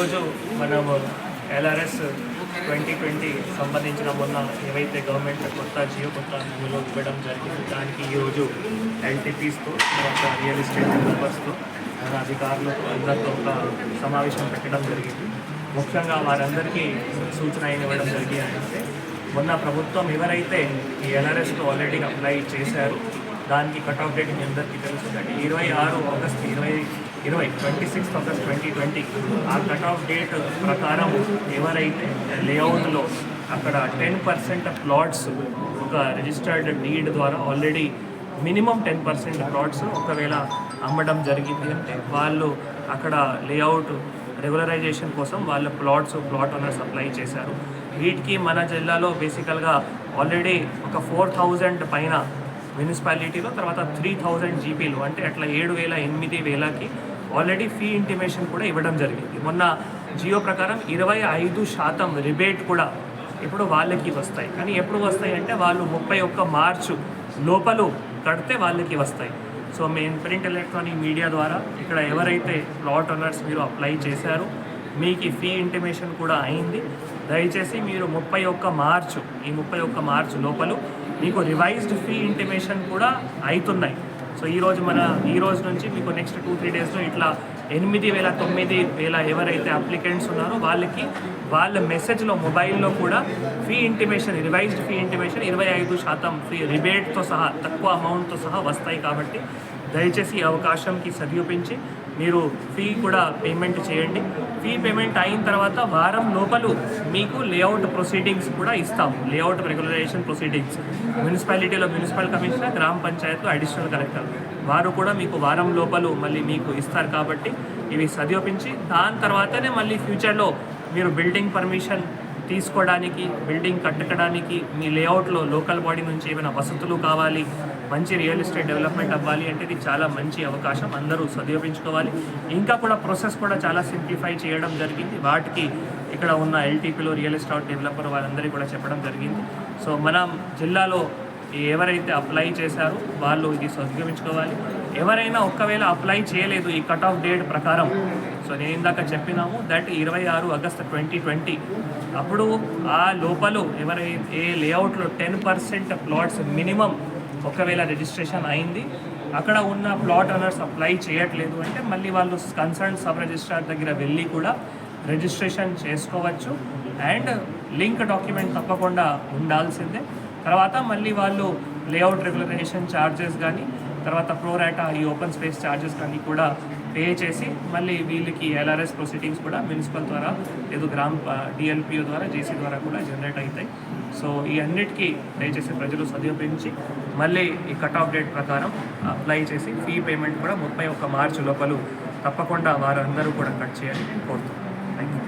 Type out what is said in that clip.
ఈరోజు మనము LRS twenty twenty సంబంధించిన మొన్న ఏవైతే గవర్నమెంట్ కొత్త జియో కొత్త నిధులు ఇవ్వడం జరిగింది దానికి ఈరోజు ఎల్టీపీస్తో తర్వాత రియల్ ఎస్టేట్ డెవలపర్స్తో మన అధికారులు అందరితో ఒక సమావేశం పెట్టడం జరిగింది. ముఖ్యంగా వారందరికీ సూచన ఇవ్వడం జరిగింది అంటే మొన్న ప్రభుత్వం ఎవరైతే ఈ ఎల్ఆర్ఎస్లో ఆల్రెడీ అప్లై చేశారు దానికి కట్ ఆఫ్ డేట్ మీ అందరికీ తెలుసు అంటే ఇరవై ఆరు ఆగస్ట్ ఇరవై ఇరవై twenty sixth August twenty twenty ఆ కట్ ఆఫ్ డేట్ ప్రకారం ఎవరైతే లేఅవుట్లో అక్కడ టెన్ పర్సెంట్ ప్లాట్స్ ఒక రిజిస్టర్డ్ డీడ్ ద్వారా already minimum ten percent plots ఒకవేళ అమ్మడం జరిగింది అంటే వాళ్ళు అక్కడ లేఅవుట్ రెగ్యులరైజేషన్ కోసం వాళ్ళ ప్లాట్స్ ప్లాట్ ఓనర్స్ అప్లై చేశారు. వీటికి మన జిల్లాలో బేసికల్గా ఆల్రెడీ ఒక ఫోర్ థౌజండ్ పైన మున్సిపాలిటీలో తర్వాత త్రీ థౌజండ్ జీపీలు అంటే అట్లా ఏడు వేల ఎనిమిది వేలకి ఆల్రెడీ ఫీ ఇంటిమేషన్ కూడా ఇవ్వడం జరిగింది. మొన్న జియో ప్రకారం ఇరవై ఐదు శాతం రిబేట్ కూడా ఇప్పుడు వాళ్ళకి వస్తాయి. కానీ ఎప్పుడు వస్తాయి అంటే వాళ్ళు ముప్పై ఒక్క మార్చు లోపలు కడితే వాళ్ళకి వస్తాయి. సో మేము ప్రింట్ ఎలక్ట్రానిక్ మీడియా ద్వారా ఇక్కడ ఎవరైతే ప్లాట్ ఓనర్స్ మీరు అప్లై చేశారో మీకు ఫీ ఇంటిమేషన్ కూడా అయింది. దయచేసి మీరు ముప్పై ఒక్క మార్చు ఈ ముప్పై ఒక్క మార్చు లోపల మీకు రివైజ్డ్ ఫీ ఇంటిమేషన్ కూడా అవుతున్నాయి. సో ఈ రోజు మన ఈ రోజు నుంచి మీకు నెక్స్ట్ టూ త్రీ డేస్లో ఇట్లా ఎనిమిది వేల తొమ్మిది వేల ఎవరైతే అప్లికెంట్స్ ఉన్నారో వాళ్ళకి వాళ్ళ మెసేజ్లో మొబైల్లో కూడా fee intimation revised fee intimation ఇరవై ఐదు శాతం ఫీ రిబేట్తో సహా తక్కువ అమౌంట్తో సహా వస్తాయి కాబట్టి దయచేసి ఈ అవకాశంకి సదుపయోగించి మీరు ఫీ కూడా పేమెంట్ చేయండి. ఫీ పేమెంట్ అయిన తర్వాత వారం లోపల మీకు లేఅవుట్ ప్రొసీడింగ్స్ కూడా ఇస్తాం లేఅవుట్ రెగ్యులరైజేషన్ ప్రొసీడింగ్స్ మున్సిపాలిటీలో మున్సిపల్ కమిషనర్ గ్రామ పంచాయత్లో అడిషనల్ కలెక్టర్ వారు కూడా మీకు వారం లోపల మళ్ళీ మీకు ఇస్తారు కాబట్టి ఇవి సదుపయోగించి దాని తర్వాతనే మళ్ళీ ఫ్యూచర్లో మీరు బిల్డింగ్ పర్మిషన్ తీసుకోవడానికి బిల్డింగ్ కట్టడానికి మీ లేఅవుట్లో లోకల్ బాడీ నుంచి ఏమైనా వసతులు కావాలి మంచి రియల్ ఎస్టేట్ డెవలప్మెంట్ అవ్వాలి అంటే ఇది చాలా మంచి అవకాశం. అందరూ సదుపయోగించుకోవాలి. ఇంకా కూడా ప్రాసెస్ కూడా చాలా సింప్లిఫై చేయడం జరిగింది. వాటికి ఇక్కడ ఉన్న ఎల్టీపీలో రియల్ ఎస్టేట్ డెవలపర్ వాళ్ళందరికీ కూడా చెప్పడం జరిగింది. సో మనం జిల్లాలో ఎవరైతే అప్లై చేశారో వాళ్ళు ఇది సద్వినియోగించుకోవాలి ఎవరైనా ఒక్కవేళ అప్లై చేయలేదు ఈ కట్ ఆఫ్ డేట్ ప్రకారం సో నేను ఇందాక చెప్పినాము దట్ ఇరవై ఆరు ఆగస్ట్ ట్వంటీ ట్వంటీ అప్పుడు ఆ లోపల ఎవరై ఏ లేఅవుట్లో టెన్ పర్సెంట్ ప్లాట్స్ మినిమం ఒకవేళ రిజిస్ట్రేషన్ అయింది అక్కడ ఉన్న ప్లాట్ ఓనర్స్ అప్లై చేయట్లేదు అంటే మళ్ళీ వాళ్ళు కన్సర్న్ సబ్ రిజిస్ట్రార్ దగ్గర వెళ్ళి కూడా రిజిస్ట్రేషన్ చేసుకోవచ్చు అండ్ లింక్ డాక్యుమెంట్ తప్పకుండా ఉండాల్సిందే. తర్వాత మళ్ళీ వాళ్ళు లేఅవుట్ రెగ్యులరైజేషన్ ఛార్జెస్ కానీ తర్వాత ప్రోరాటా ఈ ఓపెన్ స్పేస్ ఛార్జెస్ కానీ కూడా పే చేసి మళ్ళీ వీళ్ళకి ఎల్ఆర్ఎస్ ప్రొసీడింగ్స్ కూడా మున్సిపల్ ద్వారా లేదు గ్రామ్ డిఎల్పిఓ ద్వారా జేసీ ద్వారా కూడా జనరేట్ అవుతాయి. సో ఈ అన్నిటికీ దయచేసి ప్రజలు సదుపయోగించి మళ్ళీ ఈ కట్ ఆఫ్ డేట్ ప్రకారం అప్లై చేసి ఫీ పేమెంట్ కూడా ముప్పై ఒక్క మార్చి లోపల తప్పకుండా వారందరూ కూడా కట్ చేయాలని కోరుతున్నాను థ్యాంక్ యూ